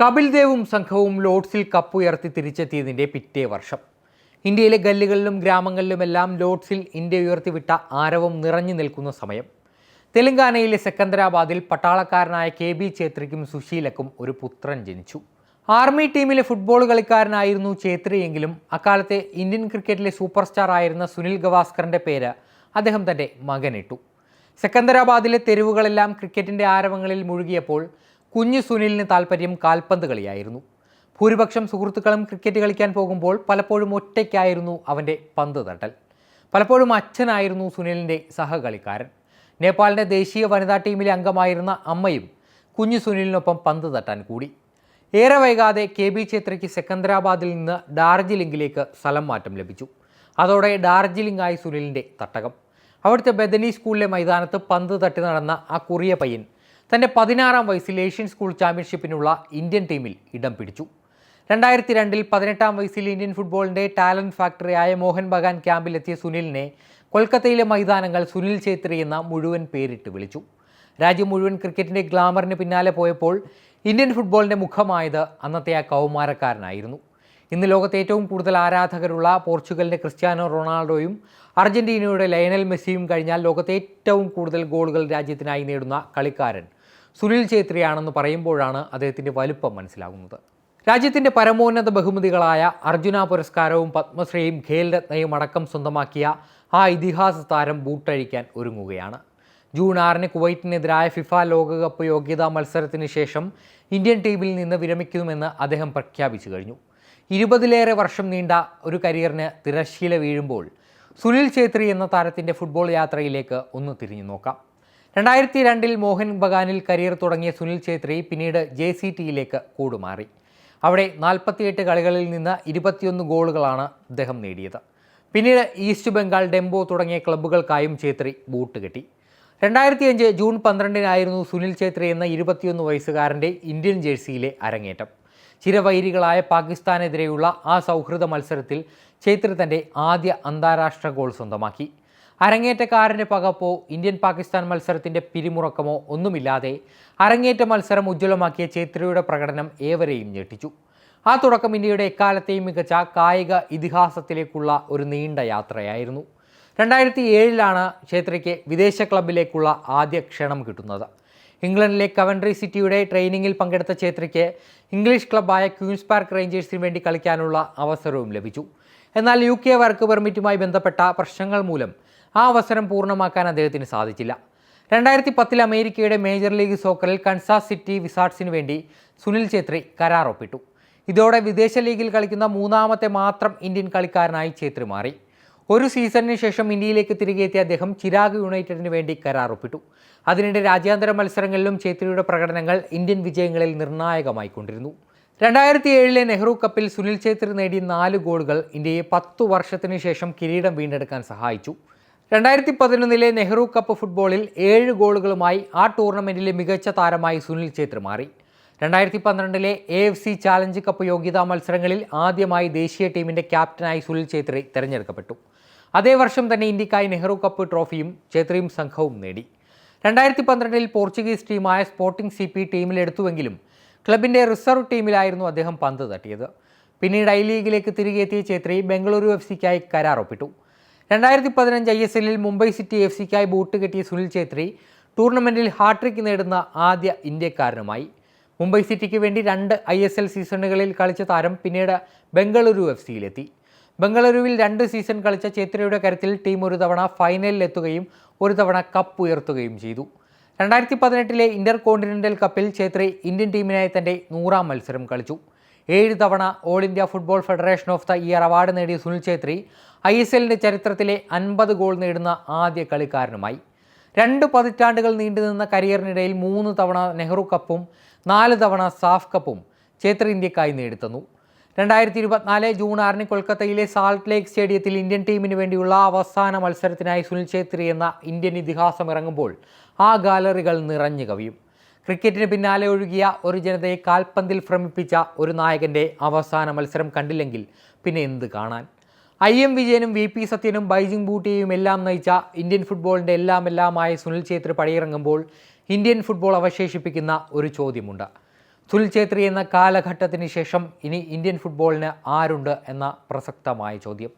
കപിൽ ദേവും സംഘവും ലോഡ്സിൽ കപ്പുയർത്തി തിരിച്ചെത്തിയതിന്റെ പിറ്റേ വർഷം. ഇന്ത്യയിലെ ഗല്ലുകളിലും ഗ്രാമങ്ങളിലുമെല്ലാം ലോഡ്സിൽ ഇന്ത്യ ഉയർത്തിവിട്ട ആരവം നിറഞ്ഞു നിൽക്കുന്ന സമയം. തെലങ്കാനയിലെ സെക്കന്ദരാബാദിൽ പട്ടാളക്കാരനായ കെ ബി ഛേത്രിക്കും സുശീലക്കും ഒരു പുത്രൻ ജനിച്ചു. ആർമി ടീമിലെ ഫുട്ബോൾ കളിക്കാരനായിരുന്നു ഛേത്രിയെങ്കിലും അക്കാലത്തെ ഇന്ത്യൻ ക്രിക്കറ്റിലെ സൂപ്പർ സ്റ്റാർ ആയിരുന്ന സുനിൽ ഗവാസ്കറിന്റെ പേര് അദ്ദേഹം തന്റെ മകനിട്ടു. സെക്കന്ദരാബാദിലെ തെരുവുകളെല്ലാം ക്രിക്കറ്റിന്റെ ആരവങ്ങളിൽ മുഴുകിയപ്പോൾ കുഞ്ഞു സുനിലിന് താല്പര്യം കാൽപന്ത് കളിയായിരുന്നു. ഭൂരിപക്ഷം സുഹൃത്തുക്കളും ക്രിക്കറ്റ് കളിക്കാൻ പോകുമ്പോൾ പലപ്പോഴും ഒറ്റയ്ക്കായിരുന്നു അവന്റെ പന്ത് തട്ടൽ. പലപ്പോഴും അച്ഛനായിരുന്നു സുനിലിന്റെ സഹകളിക്കാരൻ. നേപ്പാളിന്റെ ദേശീയ വനിതാ ടീമിലെ അംഗമായിരുന്ന അമ്മയും കുഞ്ഞു സുനിലിനൊപ്പം പന്ത് തട്ടാൻ കൂടി. ഏറെ വൈകാതെ കെ ബി ഛേത്രയ്ക്ക് സെക്കന്ദരാബാദിൽ നിന്ന് ഡാർജിലിംഗിലേക്ക് സ്ഥലം മാറ്റം ലഭിച്ചു. അതോടെ ഡാർജിലിംഗ് ആയി സുനിലിന്റെ തട്ടകം. അവിടുത്തെ ബദനി സ്കൂളിലെ മൈതാനത്ത് പന്ത് തട്ടി നടന്ന ആ കുറിയ പയ്യൻ തന്റെ പതിനാറാം വയസ്സിൽ ഏഷ്യൻ സ്കൂൾ ചാമ്പ്യൻഷിപ്പിനുള്ള ഇന്ത്യൻ ടീമിൽ ഇടം പിടിച്ചു. രണ്ടായിരത്തി രണ്ടിൽ പതിനെട്ടാം വയസ്സിൽ ഇന്ത്യൻ ഫുട്ബോളിന്റെ ടാലന്റ് ഫാക്ടറിയായ മോഹൻ ബഗാൻ ക്യാമ്പിലെത്തിയ സുനിലിനെ കൊൽക്കത്തയിലെ മൈതാനങ്ങൾ സുനിൽ ഛേത്രി എന്ന മുഴുവൻ പേരിട്ട് വിളിച്ചു. രാജ്യം മുഴുവൻ ക്രിക്കറ്റിന്റെ ഗ്ലാമറിന് പിന്നാലെ പോയപ്പോൾ ഇന്ത്യൻ ഫുട്ബോളിന്റെ മുഖമായത് അന്നത്തെ ആ കൗമാരക്കാരനായിരുന്നു. ഇന്ന് ലോകത്തെ ഏറ്റവും കൂടുതൽ ആരാധകരുള്ള പോർച്ചുഗലിന്റെ ക്രിസ്ത്യാനോ റൊണാൾഡോയും അർജന്റീനയുടെ ലയനൽ മെസ്സിയും കഴിഞ്ഞാൽ ലോകത്തെ ഏറ്റവും കൂടുതൽ ഗോളുകൾ രാജ്യത്തിനായി നേടുന്ന കളിക്കാരൻ സുനിൽ ഛേത്രിയാണെന്ന് പറയുമ്പോഴാണ് അദ്ദേഹത്തിന്റെ വലുപ്പം മനസ്സിലാകുന്നത്. രാജ്യത്തിന്റെ പരമോന്നത ബഹുമതികളായ അർജുന പുരസ്കാരവും പത്മശ്രീയും ഖേൽരത്നയും അടക്കം സ്വന്തമാക്കിയ ആ ഇതിഹാസ താരം ബൂട്ടഴിക്കാൻ ഒരുങ്ങുകയാണ്. ജൂൺ ആറിന് കുവൈറ്റിനെതിരായ ഫിഫ ലോകകപ്പ് യോഗ്യതാ മത്സരത്തിന് ശേഷം ഇന്ത്യൻ ടീമിൽ നിന്ന് വിരമിക്കുമെന്ന് അദ്ദേഹം പ്രഖ്യാപിച്ചു കഴിഞ്ഞു. ഇരുപതിലേറെ വർഷം നീണ്ട ഒരു കരിയറിന് തിരശ്ശീല വീഴുമ്പോൾ സുനിൽ ഛേത്രി എന്ന താരത്തിന്റെ ഫുട്ബോൾ യാത്രയിലേക്ക് ഒന്ന് തിരിഞ്ഞു നോക്കാം. രണ്ടായിരത്തി രണ്ടിൽ മോഹൻ ബഗാനിൽ കരിയർ തുടങ്ങിയ സുനിൽ ഛേത്രി പിന്നീട് ജെ സി ടിയിലേക്ക് കൂടുമാറി. അവിടെ നാൽപ്പത്തിയെട്ട് കളികളിൽ നിന്ന് ഇരുപത്തിയൊന്ന് ഗോളുകളാണ് അദ്ദേഹം നേടിയത്. പിന്നീട് ഈസ്റ്റ് ബംഗാൾ ഡെംബോ തുടങ്ങിയ ക്ലബ്ബുകൾക്കായും ഛേത്രി ബൂട്ട് കെട്ടി. രണ്ടായിരത്തി അഞ്ച് ജൂൺ പന്ത്രണ്ടിനായിരുന്നു സുനിൽ ഛേത്രി എന്ന ഇരുപത്തിയൊന്ന് വയസ്സുകാരന്റെ ഇന്ത്യൻ ജേഴ്സിയിലെ അരങ്ങേറ്റം. ചിരവൈരികളായ പാകിസ്ഥാനെതിരെയുള്ള ആ സൗഹൃദ മത്സരത്തിൽ ഛേത്രി തന്റെ ആദ്യ അന്താരാഷ്ട്ര ഗോൾ സ്വന്തമാക്കി. അരങ്ങേറ്റക്കാരന്റെ പകപ്പോ ഇന്ത്യൻ പാകിസ്ഥാൻ മത്സരത്തിന്റെ പിരിമുറക്കമോ ഒന്നുമില്ലാതെ അരങ്ങേറ്റ മത്സരം ഉജ്ജ്വലമാക്കിയ ഛേത്രിയുടെ പ്രകടനം ഏവരെയും ഞെട്ടിച്ചു. ആ തുടക്കം ഇന്ത്യയുടെ എക്കാലത്തെയും മികച്ച കായിക ഇതിഹാസത്തിലേക്കുള്ള ഒരു നീണ്ട യാത്രയായിരുന്നു. രണ്ടായിരത്തി ഏഴിലാണ് ഛേത്രിക്ക് വിദേശ ക്ലബിലേക്കുള്ള ആദ്യ ക്ഷണം കിട്ടുന്നത്. ഇംഗ്ലണ്ടിലെ കവൻട്രി സിറ്റിയുടെ ട്രെയിനിങ്ങിൽ പങ്കെടുത്ത ഛേത്രിക്ക് ഇംഗ്ലീഷ് ക്ലബ്ബായ ക്യൂൻസ് പാർക്ക് റേഞ്ചേഴ്സിന് വേണ്ടി കളിക്കാനുള്ള അവസരവും ലഭിച്ചു. എന്നാൽ യു കെ വർക്ക് പെർമിറ്റുമായി ബന്ധപ്പെട്ട പ്രശ്നങ്ങൾ മൂലം ആ അവസരം പൂർണമാക്കാൻ അദ്ദേഹത്തിന് സാധിച്ചില്ല. രണ്ടായിരത്തി പത്തിൽ അമേരിക്കയുടെ മേജർ ലീഗ് സോക്കറിൽ കൺസാസ് സിറ്റി വിസാർട്സിന് വേണ്ടി സുനിൽ ഛേത്രി കരാർ ഒപ്പിട്ടു ഇതോടെ വിദേശ ലീഗിൽ കളിക്കുന്ന മൂന്നാമത്തെ മാത്രം ഇന്ത്യൻ കളിക്കാരനായി ഛേത്രി മാറി. ഒരു സീസണിന് ശേഷം ഇന്ത്യയിലേക്ക് തിരികെ എത്തിയ അദ്ദേഹം ചിരാഗ് യുണൈറ്റഡിന് വേണ്ടി കരാർ ഒപ്പിട്ടു അതിനിടെ രാജ്യാന്തര മത്സരങ്ങളിലും ഛേത്രിയുടെ പ്രകടനങ്ങൾ ഇന്ത്യൻ വിജയങ്ങളിൽ നിർണായകമായി കൊണ്ടിരുന്നു. രണ്ടായിരത്തി ഏഴിലെ നെഹ്റു കപ്പിൽ സുനിൽ ഛേത്രി നേടിയ നാല് ഗോളുകൾ ഇന്ത്യയെ പത്തു വർഷത്തിനു ശേഷം കിരീടം വീണ്ടെടുക്കാൻ സഹായിച്ചു. രണ്ടായിരത്തി പതിനൊന്നിലെ നെഹ്റു കപ്പ് ഫുട്ബോളിൽ ഏഴ് ഗോളുകളുമായി ആ ടൂർണമെന്റിലെ മികച്ച താരമായി സുനിൽ ഛേത്രി മാറി. രണ്ടായിരത്തി പന്ത്രണ്ടിലെ A F C challenge cup യോഗ്യതാ മത്സരങ്ങളിൽ ആദ്യമായി ദേശീയ ടീമിന്റെ ക്യാപ്റ്റനായി സുനിൽ ഛേത്രി തിരഞ്ഞെടുക്കപ്പെട്ടു. അതേ വർഷം തന്നെ ഇന്ത്യക്കായി നെഹ്റു കപ്പ് ട്രോഫിയും ഛേത്രിയും സംഘവും നേടി. രണ്ടായിരത്തി പന്ത്രണ്ടിൽ പോർച്ചുഗീസ് ടീമായ സ്പോർട്ടിംഗ് സി പി ടീമിലെടുത്തുവെങ്കിലും ക്ലബിന്റെ റിസർവ് ടീമിലായിരുന്നു അദ്ദേഹം പന്ത് തട്ടിയത്. പിന്നീട് ഐ ലീഗിലേക്ക് തിരികെ എത്തിയ ഛേത്രി ബംഗളൂരു എഫ് സിക്കായി കരാർ ഒപ്പിട്ടു രണ്ടായിരത്തി പതിനഞ്ച് ഐ എസ് എല്ലിൽ മുംബൈ സിറ്റി എഫ് സിക്കായി ബൂട്ട് കെട്ടിയ സുനിൽ ഛേത്രി ടൂർണമെന്റിൽ ഹാട്രിക് നേടുന്ന ആദ്യ ഇന്ത്യക്കാരനുമായി. മുംബൈ സിറ്റിക്ക് വേണ്ടി രണ്ട് ഐ എസ് എൽ സീസണുകളിൽ കളിച്ച താരം പിന്നീട് ബംഗളൂരു എഫ് സിയിലെത്തി. ബംഗളൂരുവിൽ രണ്ട് സീസൺ കളിച്ച ഛേത്രിയുടെ കരുത്തിൽ ടീം ഒരു തവണ ഫൈനലിൽ എത്തുകയും ഒരു തവണ കപ്പ് ഉയർത്തുകയും ചെയ്തു. രണ്ടായിരത്തി പതിനെട്ടിലെ ഇന്റർ കോണ്ടിനെന്റൽ കപ്പിൽ ഛേത്രി ഇന്ത്യൻ ടീമിനായി തന്റെ നൂറാം മത്സരം കളിച്ചു. ഏഴ് തവണ all India football federation of the year award നേടിയ സുനിൽ ഛേത്രി ഐ എസ് എല്ലിന്റെ ചരിത്രത്തിലെ അൻപത് ഗോൾ നേടുന്ന ആദ്യ കളിക്കാരനുമായി. രണ്ട് പതിറ്റാണ്ടുകൾ നീണ്ടുനിന്ന കരിയറിനിടയിൽ മൂന്ന് തവണ നെഹ്റു കപ്പും നാല് തവണ സാഫ് കപ്പും ഛേത്രി ഇന്ത്യക്കായി നേടിത്തന്നു. രണ്ടായിരത്തി ഇരുപത്തിനാല് ജൂൺ ആറിന് കൊൽക്കത്തയിലെ സാൾട്ട് ലേക്ക് സ്റ്റേഡിയത്തിൽ ഇന്ത്യൻ ടീമിന് വേണ്ടിയുള്ള അവസാന മത്സരത്തിനായി സുനിൽ ഛേത്രി എന്ന ഇന്ത്യൻ ഇതിഹാസം ഇറങ്ങുമ്പോൾ ആ ഗാലറികൾ നിറഞ്ഞു കവിയും. ക്രിക്കറ്റിന് പിന്നാലെ ഒഴുകിയ ഒരു ജനതയെ കാൽപന്തിൽ ഭ്രമിപ്പിച്ച ഒരു നായകന്റെ അവസാന മത്സരം കണ്ടില്ലെങ്കിൽ പിന്നെ എന്ത് കാണാൻ? ഐ എം വിജയനും വി പി സത്യനും ബൈജിംഗ് ബൂട്ടിയും എല്ലാം നയിച്ച ഇന്ത്യൻ ഫുട്ബോളിന്റെ എല്ലാം എല്ലാമായ സുനിൽ ഛേത്രി പടിയിറങ്ങുമ്പോൾ ഇന്ത്യൻ ഫുട്ബോൾ അവശേഷിപ്പിക്കുന്ന ഒരു ചോദ്യമുണ്ട്. സുനിൽ ഛേത്രി എന്ന കാലഘട്ടത്തിന് ശേഷം ഇനി ഇന്ത്യൻ ഫുട്ബോളിന് ആരുണ്ട് എന്ന പ്രസക്തമായ ചോദ്യം.